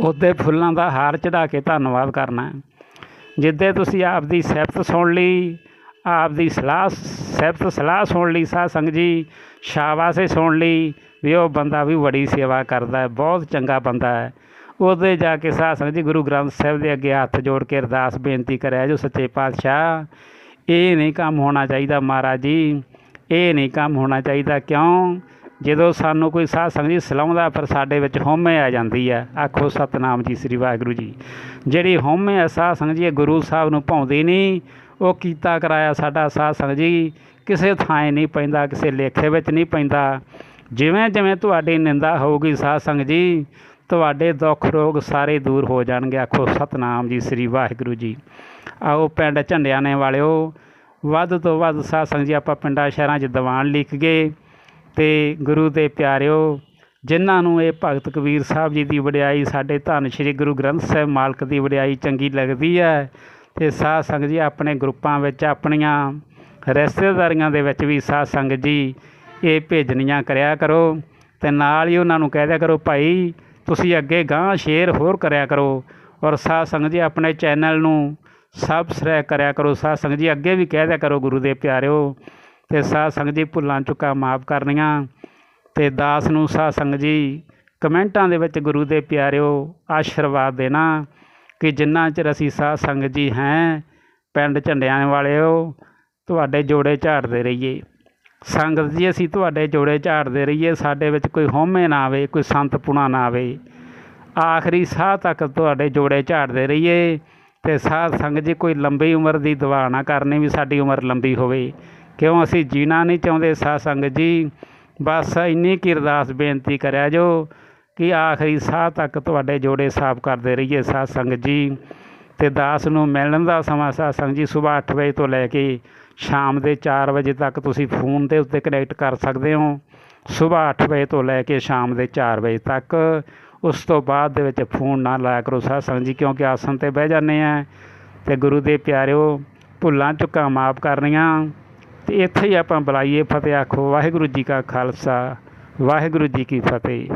ਉਹਦੇ ਫੁੱਲਾਂ ਦਾ ਹਾਰ ਚੜਾ ਕੇ ਧੰਨਵਾਦ ਕਰਨਾ ਹੈ। ਜਿੱਦੇ ਤੁਸੀਂ ਆਪ ਦੀ ਸਿਫਤ ਸੁਣ ਲਈ ਆਪ ਦੀ ਸਲਾਹ ਸਿਫਤ ਸਲਾਹ ਸੁਣ ਲਈ ਸਾਧ ਸੰਗ ਜੀ, ਸ਼ਾਬਾਸ਼ੇ ਸੁਣ ਲਈ, ਵੀ ਉਹ ਬੰਦਾ ਵੀ ਬੜੀ ਸੇਵਾ ਕਰਦਾ ਹੈ ਬਹੁਤ ਚੰਗਾ ਬੰਦਾ ਹੈ ਉਹਦੇ ਜਾ ਕੇ ਸਾਧ ਸੰਗਤ ਜੀ ਗੁਰੂ ਗ੍ਰੰਥ ਸਾਹਿਬ ਦੇ ਅੱਗੇ ਹੱਥ ਜੋੜ ਕੇ ਅਰਦਾਸ ਬੇਨਤੀ ਕਰਿਆ ਜੋ ਸੱਚੇ ਪਾਤਸ਼ਾਹ, ਇਹ ਨਹੀਂ ਕੰਮ ਹੋਣਾ ਚਾਹੀਦਾ ਮਹਾਰਾਜ ਜੀ, ਇਹ ਨਹੀਂ ਕੰਮ ਹੋਣਾ ਚਾਹੀਦਾ ਕਿਉਂ? ਜਦੋਂ ਸਾਨੂੰ ਕੋਈ ਸਾਧ ਸੰਗਤ ਜੀ ਸਲਾਉਂਦਾ ਪਰ ਸਾਡੇ ਵਿੱਚ ਹਉਮੈ ਆ ਜਾਂਦੀ ਹੈ। ਆਖੋ ਸਤਨਾਮ ਜੀ, ਸ੍ਰੀ ਵਾਹਿਗੁਰੂ ਜੀ। ਜਿਹੜੀ ਹਉਮੈ ਆ ਸਾਧ ਸੰਗਤ ਜੀ ਗੁਰੂ ਸਾਹਿਬ ਨੂੰ ਭਾਉਂਦੀ ਨਹੀਂ। ਉਹ ਕੀਤਾ ਕਰਾਇਆ ਸਾਡਾ ਸਾਧ ਸੰਗਤ ਜੀ, ਕਿਸੇ ਥਾਂ ਨਹੀਂ ਪੈਂਦਾ, ਕਿਸੇ ਲੇਖੇ ਵਿੱਚ ਨਹੀਂ ਪੈਂਦਾ। ਜਿਵੇਂ ਜਿਵੇਂ ਤੁਹਾਡੀ ਨਿੰਦਾ ਹੋਊਗੀ ਸਾਧ ਸੰਗਤ ਜੀ ਤੁਹਾਡੇ ਦੁੱਖ ਰੋਗ ਸਾਰੇ ਦੂਰ ਹੋ ਜਾਣਗੇ, ਆਖੋ ਸਤਨਾਮ ਜੀ, ਸ੍ਰੀ ਵਾਹਿਗੁਰੂ ਜੀ। ਆਓ ਪਿੰਡ ਝੰਡਿਆਣੇ ਵਾਲਿਓ, ਵੱਧ ਤੋਂ ਵੱਧ ਸਾਧ ਜੀ, ਆਪਾਂ ਪਿੰਡਾਂ ਸ਼ਹਿਰਾਂ 'ਚ ਦੀਵਾਨ ਲਿਖ ਗਏ ਤੇ ਗੁਰੂ ਦੇ ਪਿਆਰਿਓ, ਜਿਨ੍ਹਾਂ ਨੂੰ ਇਹ ਭਗਤ ਕਬੀਰ ਸਾਹਿਬ ਜੀ ਦੀ ਵਡਿਆਈ, ਸਾਡੇ ਧੰਨ ਸ਼੍ਰੀ ਗੁਰੂ ਗ੍ਰੰਥ ਸਾਹਿਬ ਮਾਲਕ ਦੀ ਵਡਿਆਈ ਚੰਗੀ ਲੱਗਦੀ ਹੈ ਤੇ ਸਾਧ ਸੰਗਤ ਜੀ, ਆਪਣੇ ਗਰੁੱਪਾਂ ਵਿੱਚ, ਆਪਣੀਆਂ ਰਿਸ਼ਤੇਦਾਰੀਆਂ ਦੇ ਵਿੱਚ ਵੀ ਸਾਧ ਸੰਗਤ ਜੀ, ਇਹ ਭੇਜਣੀਆਂ ਕਰਿਆ ਕਰੋ ਤੇ ਨਾਲ ਹੀ ਉਹਨਾਂ ਨੂੰ ਕਹਿ ਦਿਆ ਕਰੋ, ਭਾਈ ਤੁਸੀਂ ਅੱਗੇ ਗਾਂ ਸ਼ੇਅਰ ਹੋਰ ਕਰਿਆ ਕਰੋ ਔਰ ਸਾਧ ਸੰਗਤ ਜੀ ਆਪਣੇ ਚੈਨਲ ਨੂੰ ਸਬਸਕ੍ਰਾਈਬ ਕਰਿਆ ਕਰੋ। ਸਾਧ ਸੰਗਤ ਜੀ ਅੱਗੇ ਵੀ ਕਹਿ ਦਿਆ ਕਰੋ ਗੁਰੂ ਦੇ ਪਿਆਰਿਓ। ਤੇ ਸਾਧ ਸੰਗਤ ਜੀ ਭੁੱਲਾਂ ਚੁੱਕਾ ਮਾਫ ਕਰਨੀਆਂ। ਤੇ ਦਾਸ ਨੂੰ ਸਾਧ ਸੰਗਤ ਜੀ ਕਮੈਂਟਾਂ ਦੇ ਵਿੱਚ ਗੁਰੂ ਦੇ ਪਿਆਰਿਓ ਆਸ਼ੀਰਵਾਦ ਦੇਣਾ ਕਿ ਜਿੰਨਾ ਚਿਰ ਅਸੀਂ ਸਾਧ ਸੰਗਤ ਜੀ ਹੈ, ਪਿੰਡ ਝੰਡਿਆਂ ਵਾਲਿਓ, ਤੁਹਾਡੇ ਜੋੜੇ ਝਾੜਦੇ ਰਹੀਏ। ਸੰਗਤ ਜੀ, ਅਸੀਂ ਤੁਹਾਡੇ ਜੋੜੇ ਝਾੜਦੇ ਰਹੀਏ। ਸਾਡੇ ਵਿੱਚ ਕੋਈ ਹਉਮੈ ਨਾ ਆਵੇ, ਕੋਈ ਸੰਤਪੁਣਾ ਨਾ ਆਵੇ। ਆਖਰੀ ਸਾਹ ਤੱਕ ਤੁਹਾਡੇ ਜੋੜੇ ਝਾੜਦੇ ਰਹੀਏ ਤੇ ਸਾਧ ਸੰਗਤ ਜੀ, ਕੋਈ ਲੰਬੀ ਉਮਰ ਦੀ ਦੁਆ ਨਾ ਕਰਨੀ ਵੀ ਸਾਡੀ ਉਮਰ ਲੰਬੀ ਹੋਵੇ। ਕਿਉਂ ਅਸੀਂ ਜੀਣਾ ਨਹੀਂ ਚਾਹੁੰਦੇ ਸਾਧ ਸੰਗਤ ਜੀ? ਬਸ ਇੰਨੀ ਕੀ ਅਰਦਾਸ ਬੇਨਤੀ ਕਰਿਆ ਜੋ ਕਿ ਆਖਰੀ ਸਾਹ ਤੱਕ ਤੁਹਾਡੇ ਜੋੜੇ ਸਾਫ਼ ਕਰਦੇ ਰਹੀਏ ਸਾਧ ਸੰਗਤ ਜੀ। ਤੇ ਦਾਸ ਨੂੰ ਮਿਲਣ ਦਾ ਸਮਾਂ ਸਾਧ ਸੰਗਤ ਜੀ ਸਵੇਰ 8 ਵਜੇ ਤੋਂ ਲੈ ਕੇ ਸ਼ਾਮ ਦੇ 4 ਵਜੇ ਤੱਕ ਤੁਸੀਂ ਫੋਨ ਦੇ ਉੱਤੇ ਕਨੈਕਟ ਕਰ ਸਕਦੇ ਹੋ। ਸਵੇਰ 8 ਵਜੇ ਤੋਂ ਲੈ ਕੇ ਸ਼ਾਮ ਦੇ 4 ਵਜੇ ਤੱਕ। ਉਸ ਤੋਂ ਬਾਅਦ ਦੇ ਵਿੱਚ ਫੋਨ ਨਾ ਲਾਇਆ ਕਰੋ ਸਾਧ ਜੀ, ਕਿਉਂਕਿ ਆਸਨ ਤੇ ਬਹਿ ਜਾਂਦੇ ਆ। ਤੇ ਗੁਰੂ ਦੇ ਪਿਆਰਿਓ, ਭੁੱਲਾਂ ਚੁੱਕਾਂ ਮਾਫ ਕਰਨੀਆਂ। ਤੇ ਇੱਥੇ ਹੀ ਆਪਾਂ ਬੁਲਾਈਏ ਫਤਿਹ ਆਖੋ, ਵਾਹਿਗੁਰੂ ਜੀ ਕਾ ਖਾਲਸਾ, ਵਾਹਿਗੁਰੂ ਜੀ ਕੀ ਫਤਿਹ।